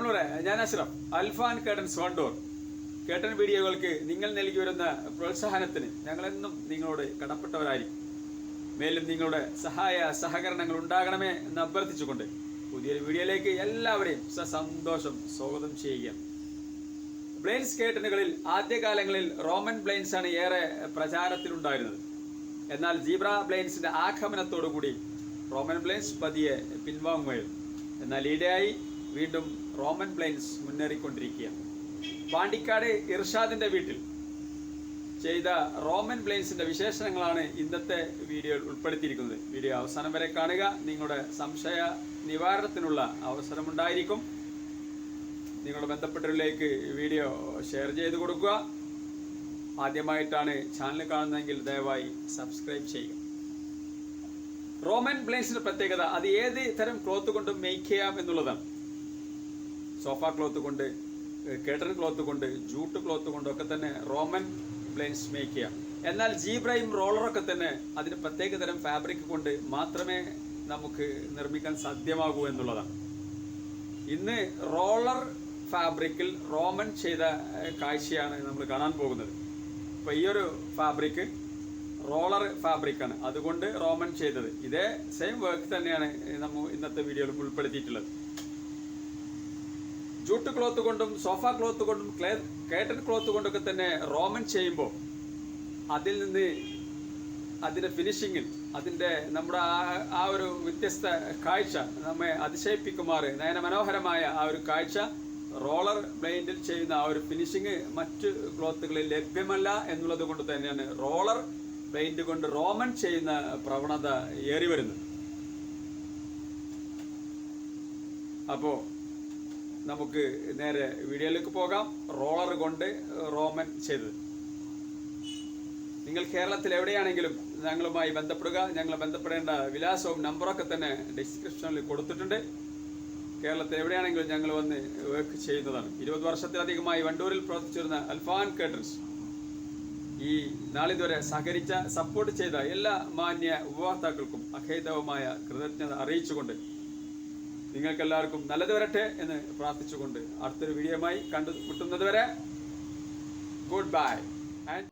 പ്രിയമുള്ളവരെ ഞാൻ അഷ്റഫ് അൽഫാൻ കേട്ടൻസ് വണ്ടൂർ കേട്ടൻ വീഡിയോകൾക്ക് നിങ്ങൾ നൽകി വരുന്ന പ്രോത്സാഹനത്തിന് ഞങ്ങളെന്നും നിങ്ങളോട് കടപ്പെട്ടവരായിരിക്കും. മേലും നിങ്ങളുടെ സഹായ സഹകരണങ്ങൾ ഉണ്ടാകണമേ എന്ന് അഭ്യർത്ഥിച്ചുകൊണ്ട് പുതിയൊരു വീഡിയോയിലേക്ക് എല്ലാവരെയും സസന്തോഷം സ്വാഗതം ചെയ്യുക. ബ്ലെയിൻസ് കേട്ടനുകളിൽ ആദ്യകാലങ്ങളിൽ റോമൻ ബ്ലെയിൻസ് ആണ് ഏറെ പ്രചാരത്തിലുണ്ടായിരുന്നത്. എന്നാൽ ജീബ്ര ബ്ലെയിൻസിന്റെ ആഗമനത്തോടുകൂടി റോമൻ ബ്ലെയിൻസ് പതിയെ പിൻവാങ്ങുകയും എന്നാൽ ഈടെയായി വീണ്ടും റോമൻ പ്ലെയിൻസ് മുന്നേറിക്കൊണ്ടിരിക്കുകയാണ്. പാണ്ടിക്കാട് ഇർഷാദിന്റെ വീട്ടിൽ ചെയ്ത റോമൻ പ്ലെയിൻസിന്റെ വിശേഷണങ്ങളാണ് ഇന്നത്തെ വീഡിയോയിൽ ഉൾപ്പെടുത്തിയിരിക്കുന്നത്. വീഡിയോ അവസാനം വരെ കാണുക. നിങ്ങളുടെ സംശയ നിവാരണത്തിനുള്ള അവസരമുണ്ടായിരിക്കും. നിങ്ങളുടെ ബന്ധപ്പെട്ടവരിലേക്ക് വീഡിയോ ഷെയർ ചെയ്ത് കൊടുക്കുക. ആദ്യമായിട്ടാണ് ചാനൽ കാണുന്നതെങ്കിൽ ദയവായി സബ്സ്ക്രൈബ് ചെയ്യുക. റോമൻ പ്ലെയിൻസിന്റെ പ്രത്യേകത അത് ഏത് തരം ക്ലോത്ത് കൊണ്ടും മെയ്ക്ക് ചെയ്യാം എന്നുള്ളതാണ്. സോഫ ക്ലോത്ത് കൊണ്ട് കേട്ടൺ ക്ലോത്ത് കൊണ്ട് ജൂട്ട് ക്ലോത്ത് കൊണ്ടൊക്കെ തന്നെ റോമൻ പ്ലെയിൻസ് മേക്ക് ചെയ്യാം. എന്നാൽ ജീബ്രയും റോളറൊക്കെ തന്നെ അതിന് പ്രത്യേക തരം ഫാബ്രിക് കൊണ്ട് മാത്രമേ നമുക്ക് നിർമ്മിക്കാൻ സാധ്യമാകൂ എന്നുള്ളതാണ്. ഇന്ന് റോളർ ഫാബ്രിക്കിൽ റോമൻ ചെയ്ത കാഴ്ചയാണ് നമ്മൾ കാണാൻ പോകുന്നത്. അപ്പോൾ ഈ ഒരു ഫാബ്രിക് റോളർ ഫാബ്രിക്കാണ് അതുകൊണ്ട് റോമൻ ചെയ്തത്. ഇതേ സെയിം വർക്ക് തന്നെയാണ് നമ്മൾ ഇന്നത്തെ വീഡിയോയിൽ ഉൾപ്പെടുത്തിയിട്ടുള്ളത്. ജൂട്ട് ക്ലോത്ത് കൊണ്ടും സോഫ ക്ലോത്ത് കൊണ്ടും ക്ലേ കേട്ടൺ ക്ലോത്ത് കൊണ്ടൊക്കെ തന്നെ റോമൻ ചെയ്യുമ്പോൾ അതിൽ നിന്ന് അതിന്റെ ഫിനിഷിങ്ങിൽ അതിന്റെ നമ്മുടെ ആ ആ ഒരു വ്യത്യസ്ത കാഴ്ച നമ്മെ അതിശയിപ്പിക്കുമാറ്. നയന മനോഹരമായ ആ ഒരു കാഴ്ച റോളർ ബ്ലൈൻഡിൽ ചെയ്യുന്ന ആ ഒരു ഫിനിഷിങ് മറ്റ് ക്ലോത്തുകളിൽ ലഭ്യമല്ല എന്നുള്ളത് കൊണ്ട് തന്നെയാണ് റോളർ ബ്ലൈൻഡ് കൊണ്ട് റോമൻ ചെയ്യുന്ന പ്രവണത ഏറി വരുന്നത്. അപ്പോൾ നമുക്ക് നേരെ വീഡിയോയിലേക്ക് പോകാം. റോളർ കൊണ്ട് റോമൻ ചെയ്തത്. നിങ്ങൾ കേരളത്തിൽ എവിടെയാണെങ്കിലും ഞങ്ങളുമായി ബന്ധപ്പെടുക. ഞങ്ങൾ ബന്ധപ്പെടേണ്ട വിലാസവും നമ്പറൊക്കെ തന്നെ ഡിസ്ക്രിപ്ഷനിൽ കൊടുത്തിട്ടുണ്ട്. കേരളത്തിൽ എവിടെയാണെങ്കിലും ഞങ്ങൾ വന്ന് വർക്ക് ചെയ്യുന്നതാണ്. ഇരുപത് വർഷത്തിലധികമായി വണ്ടൂരിൽ പ്രവർത്തിച്ചിരുന്ന അൽഫാൻ കേട്ടൻസ് ഈ നാളിതുവരെ സഹകരിച്ച സപ്പോർട്ട് ചെയ്ത എല്ലാ മാന്യ ഉപഭോക്താക്കൾക്കും അഖേദവുമായ കൃതജ്ഞത അറിയിച്ചുകൊണ്ട് നിങ്ങൾക്കെല്ലാവർക്കും നല്ലത് വരട്ടെ എന്ന് പ്രാർത്ഥിച്ചുകൊണ്ട് അടുത്തൊരു വീഡിയോയുമായി കണ്ടുമുട്ടുന്നത് വരെ ഗുഡ് ബൈ ആൻഡ്